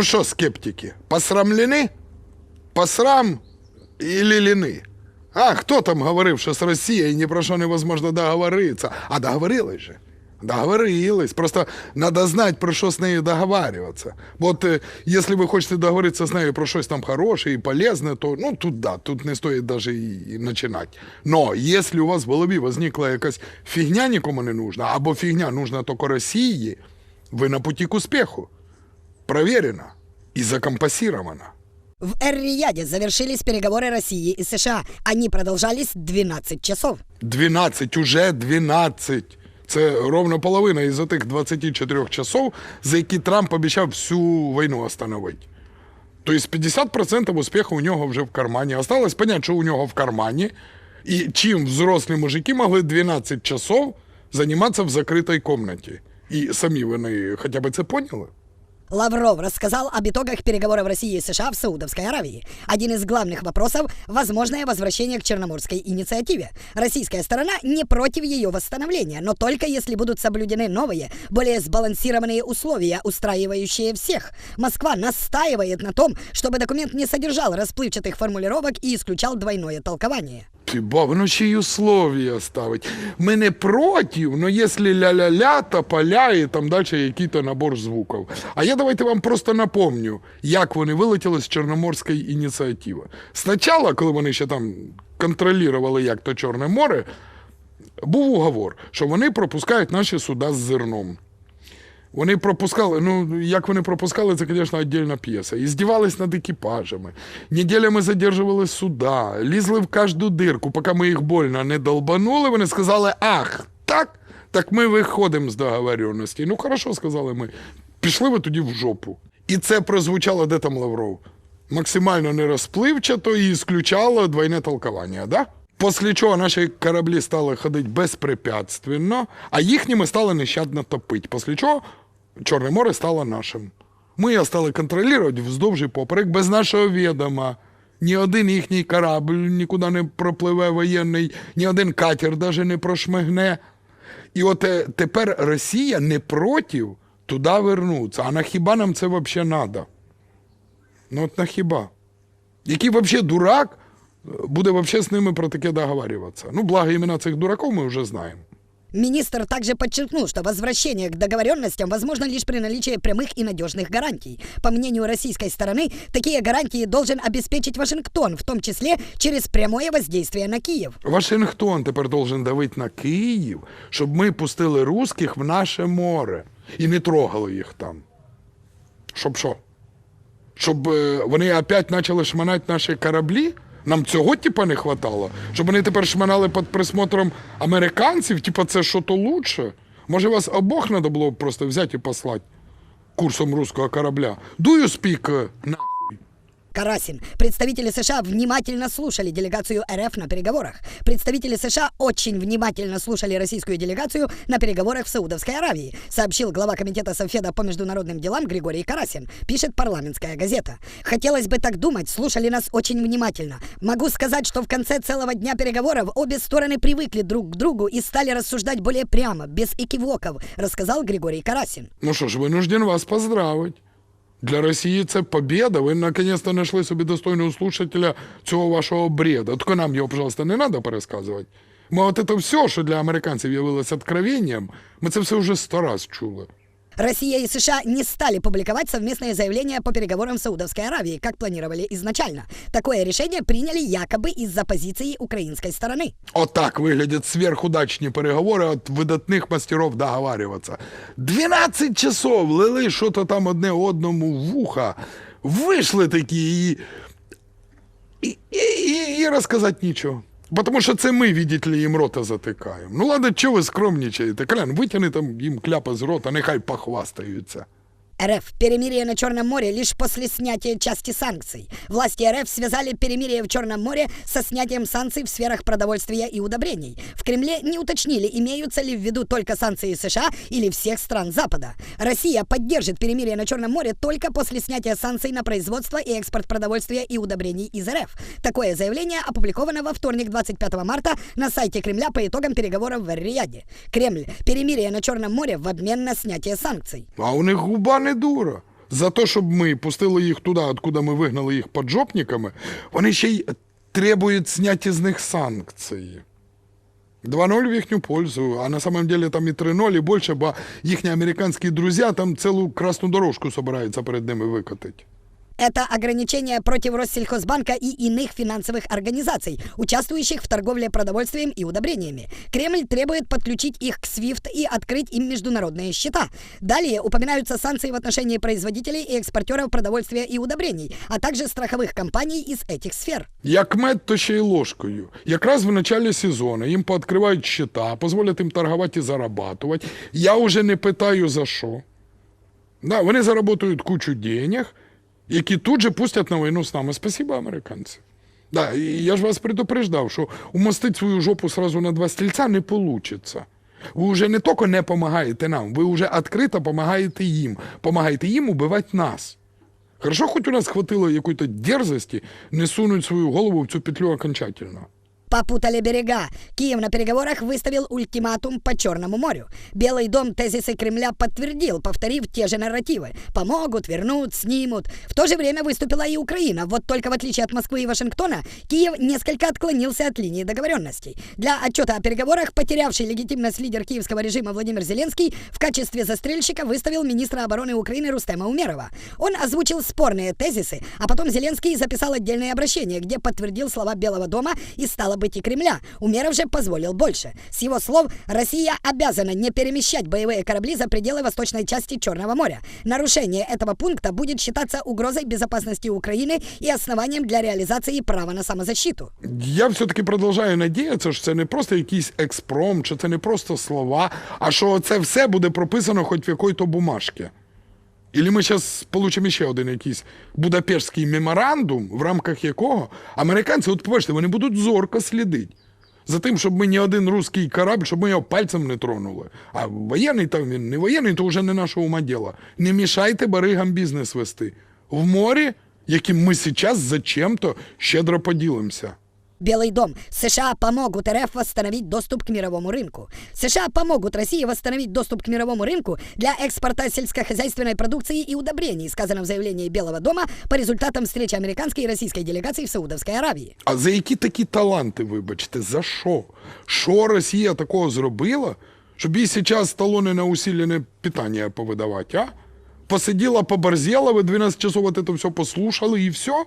Ну що, скептики, посрамлені? Посрам или ліни? А хто там говорив, що з Росією ні про що невозможно договоритися? А договорились же. Договорились. Просто треба знати, про що з нею договарюватися. Бо От, е, якщо ви хочете договоритися з нею про щось там хороше і полезне, то ну, тут да, тут не стоїть навіть і, і починати. Но якщо у вас в голові возникла якась фігня нікому не нужна, або фігня нужна тільки Росії, ви на путі к успіху. Проверено и закомпасировано. В Эр-Рияде завершились переговоры России и США. Они продолжались 12 часов. 12, уже 12. Це ровно половина із тих 24 часов, за які Трамп обіцяв всю війну остановити. Тобто 50% успіху у нього вже в кармані. Осталось понять, що у нього в кармані. І чим взрослі мужики могли 12 часов займатися в закритій кімнаті. І самі вони хоча б це поняли. Лавров рассказал об итогах переговоров России и США в Саудовской Аравии. Один из главных вопросов – возможное возвращение к Черноморской инициативе. Российская сторона не против ее восстановления, но только если будут соблюдены новые, более сбалансированные условия, устраивающие всех. Москва настаивает на том, чтобы документ не содержал расплывчатых формулировок и исключал двойное толкование. Ти ба, воно ще й условия ставить. Ми не проти, но якщо ля-ля-ля, то поля і там далі який-то набор звуків. А я давайте вам просто напомню, як вони вилетіли з Чорноморської ініціативи. Спочатку, коли вони ще там контролювали як то Чорне море, був уговор, що вони пропускають наші суда з зерном. Вони пропускали, ну як вони пропускали, це, звісно, віддільна п'єса. І здівались над екіпажами. Неділями задержували суда, лізли в кожну дирку, поки ми їх больно не долбанули. Вони сказали: ах, так, так ми виходимо з договоренності. Ну, хорошо, сказали ми. Пішли ви тоді в жопу. І це прозвучало, де там Лавров? Максимально нерозпливчато і ісключало двойне толковання, да? Після чого наші кораблі стали ходити безпрепятственно, а їхніми стали нещадно топити. Після чого Чорне море стало нашим. Ми його стали контролювати вздовж і поперек без нашого відома. Ні один їхній корабль нікуди не пропливе воєнний, ні один катер навіть не прошмигне. І от е, тепер Росія не проти туди вернутися. А на хіба нам це взагалі треба? Ну от на хіба? Який взагалі дурак буде взагалі з ними про таке договарюватися? Ну, благо імена цих дураків ми вже знаємо. Министр также подчеркнул, что возвращение к договоренностям возможно лишь при наличии прямых и надежных гарантий. По мнению российской стороны, такие гарантии должен обеспечить Вашингтон, в том числе через прямое воздействие на Киев. Вашингтон тепер должен давити на Київ, щоб ми пустили русських в наше море і не трогали їх там. Щоб що? Щоб е, вони опять почали шманати наші кораблі? Нам цього типа не хватало? Щоб вони тепер шманали під присмотром американців, типа це що то лучше? Може вас обох треба було просто взяти і послати курсом руського корабля? Do you speak е, нахуй? Карасин. Представители США внимательно слушали делегацию РФ на переговорах. Представители США очень внимательно слушали российскую делегацию на переговорах в Саудовской Аравии, сообщил глава комитета Совфеда по международным делам Григорий Карасин, пишет парламентская газета. Хотелось бы так думать, слушали нас очень внимательно. Могу сказать, что в конце целого дня переговоров обе стороны привыкли друг к другу и стали рассуждать более прямо, без экивоков, рассказал Григорий Карасин. Ну що ж, вынужден вас поздравить. Для Росії це побіда. Ви наконец-то знайшли собі достойного слушателя цього вашого бреда. Тільки нам його, пожалуйста, не треба пересказувати. Ми от це все, що для американців явилось откровенням, ми це все вже сто раз чули. Россия и США не стали публиковать совместное заявление по переговорам в Саудовской Аравии, как планировали изначально. Такое решение приняли якобы из-за позиции украинской стороны. Отак виглядять сверхудачні переговори від видатних мастеров договарюватися. 12 часов лили що-то там одне одному в вуха. Вийшли такі і, і, і, і, і розказати нічого. Потому що це ми, видите ли, їм рота затикаємо. Ну ладно, чого ви скромнічаєте? Колян, витягни там їм кляпа з рота, нехай похвастаються. РФ перемирие на Черном море лишь после снятия части санкций. Власти РФ связали перемирие в Черном море со снятием санкций в сферах продовольствия и удобрений. В Кремле не уточнили, имеются ли в виду только санкции США или всех стран Запада. Россия поддержит перемирие на Черном море только после снятия санкций на производство и экспорт продовольствия и удобрений из РФ. Такое заявление опубликовано во вторник 25 марта на сайте Кремля по итогам переговоров в Эр-Рияде. Кремль. Перемирие на Черном море в обмен на снятие санкций. А у них губа дура. за те, щоб ми пустили їх туди, откуда ми вигнали їх поджопниками, вони ще й требують зняти з них санкції. 2-0 в їхню пользу, а на самом деле там і 3-0, і більше, бо їхні американські друзі там цілу красну дорожку збираються перед ними викотити. Это ограничения против Россельхозбанка и иных финансовых организаций, участвующих в торговле продовольствием и удобрениями. Кремль требует подключить их к SWIFT и открыть им международные счета. Далее упоминаются санкции в отношении производителей и экспортеров продовольствия и удобрений, а также страховых компаний из этих сфер. Як мед, то ще й ложкою. Якраз в началі сезону їм пооткривають щита, дозволять їм торгувати і зарабатувати. Я вже не питаю за що. Да, вони заработають кучу денег, які тут же пустять на війну з нами. Спасибо, американці. Да, і я ж вас предупреждав, що умостити свою жопу сразу на два стільця не вийде. Ви вже не тільки не допомагаєте нам, ви вже відкрито допомагаєте їм. Помагаєте їм убивати нас. Хорошо, хоч у нас хватило якої-то дерзості не сунуть свою голову в цю петлю окончательно. Попутали берега. Киев на переговорах выставил ультиматум по Черному морю. Белый дом тезисы Кремля подтвердил, повторив те же нарративы. Помогут, вернут, снимут. В то же время выступила и Украина. Вот только в отличие от Москвы и Вашингтона, Киев несколько отклонился от линии договоренностей. Для отчета о переговорах потерявший легитимность лидер киевского режима Владимир Зеленский в качестве застрельщика выставил министра обороны Украины Рустема Умерова. Он озвучил спорные тезисы, а потом Зеленский записал отдельное обращение, где подтвердил слова Белого дома и стало быть и Кремля. Умеров же позволил больше. С его слов, Россия обязана не перемещать боевые корабли за пределы восточной части Черного моря. Нарушение этого пункта будет считаться угрозой безопасности Украины и основанием для реализации права на самозащиту. Я все-таки продовжую надіятися, що це не просто якийсь експром, що це не просто слова, а що це все буде прописано хоч в якої-то бумажці. Ілі ми зараз получимо ще один якийсь Будапештський меморандум, в рамках якого американці, от побачите, вони будуть зорко слідити. За тим, щоб ми ні один русський корабль, щоб ми його пальцем не тронули. А воєнний там він не воєнний, то вже не нашого ума діла. Не мішайте баригам бізнес вести. В морі, яким ми зараз зачем-то щедро поділимося. Белый дом. США помогут РФ восстановить доступ к мировому рынку. США помогут России восстановить доступ к мировому рынку для экспорта сельскохозяйственной продукции и удобрений, сказано в заявлении Белого дома по результатам встречи американской и российской делегаций в Саудовской Аравии. А за які такі таланти, вибачте, за що? Що Росія такого зробила, щоб їй зараз талони на усилене питання повидавати, а? Посиділа, поборзела, ви 12 часов от це все послушали і все?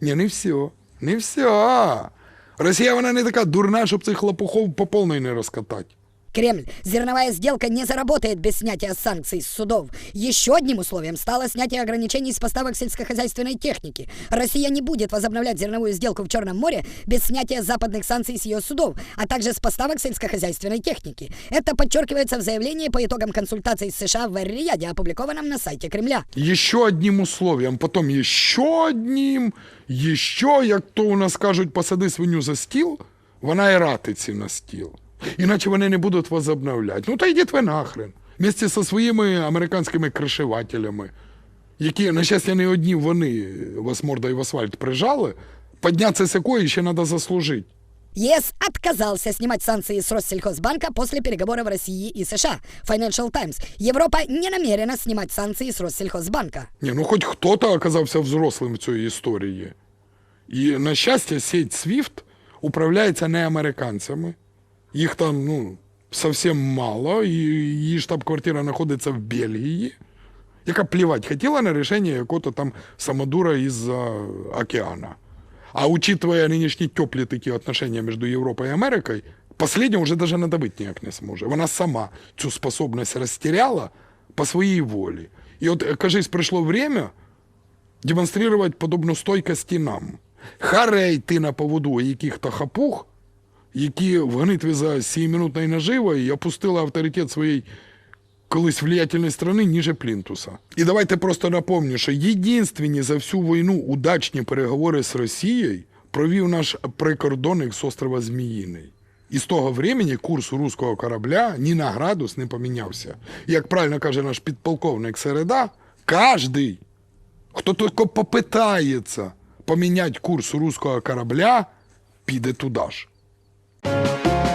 Ні, не все. Не все. Росія, вона не така дурна, щоб цих лопухов по повної не розкатати. Кремль. Зерновая сделка не заработает без снятия санкций с судов. Еще одним условием стало снятие ограничений с поставок сельскохозяйственной техники. Россия не будет возобновлять зерновую сделку в Черном море без снятия западных санкций с ее судов, а также с поставок сельскохозяйственной техники. Это подчеркивается в заявлении по итогам консультаций с США в Эр-Рияде, опубликованном на сайте Кремля. Еще одним условием, потом еще одним, еще, як то у нас кажуть, посади свиню за стіл, вона і ратиці на стіл. Іначе вони не будуть возобновляти. Ну та йдіть ви нахрен. Вместе зі своїми американськими кришевателями, які, на щастя, не одні вони вас мордою в асфальт прижали, піднятися з якої ще треба заслужити. ЕС отказался снимать санкции с Россельхозбанка после переговоров России и США. Financial Times. Европа не намерена снимать санкции с Россельхозбанка. Ні, ну хоч хто-то оказався взрослим в цій історії. І, на щастя, сеть SWIFT управляється не американцями. Їх там, ну, зовсім мало, і її штаб-квартира знаходиться в Бельгії, яка плівать хотіла на рішення якого-то там самодура із океана. А учитывая нынешние теплые такие отношения между Европой и Америкой, последняя уже даже надавить ніяк не зможе. Вона сама цю способність розтеряла по своїй волі. І от, е, кажись, прийшло время демонстрировать подобну стойкость і нам. Харе йти на поводу яких-то хапух, які в гонитві за сіємінутною наживою і опустили авторитет своєї колись влиятельної страни ніже Плінтуса. І давайте просто напомню, що єдинственні за всю війну удачні переговори з Росією провів наш прикордонник з острова Зміїний. І з того времени курс руського корабля ні на градус не помінявся. Як правильно каже наш підполковник Середа, кожний, хто тільки попитається поміняти курс руського корабля, піде туди ж. Thank you.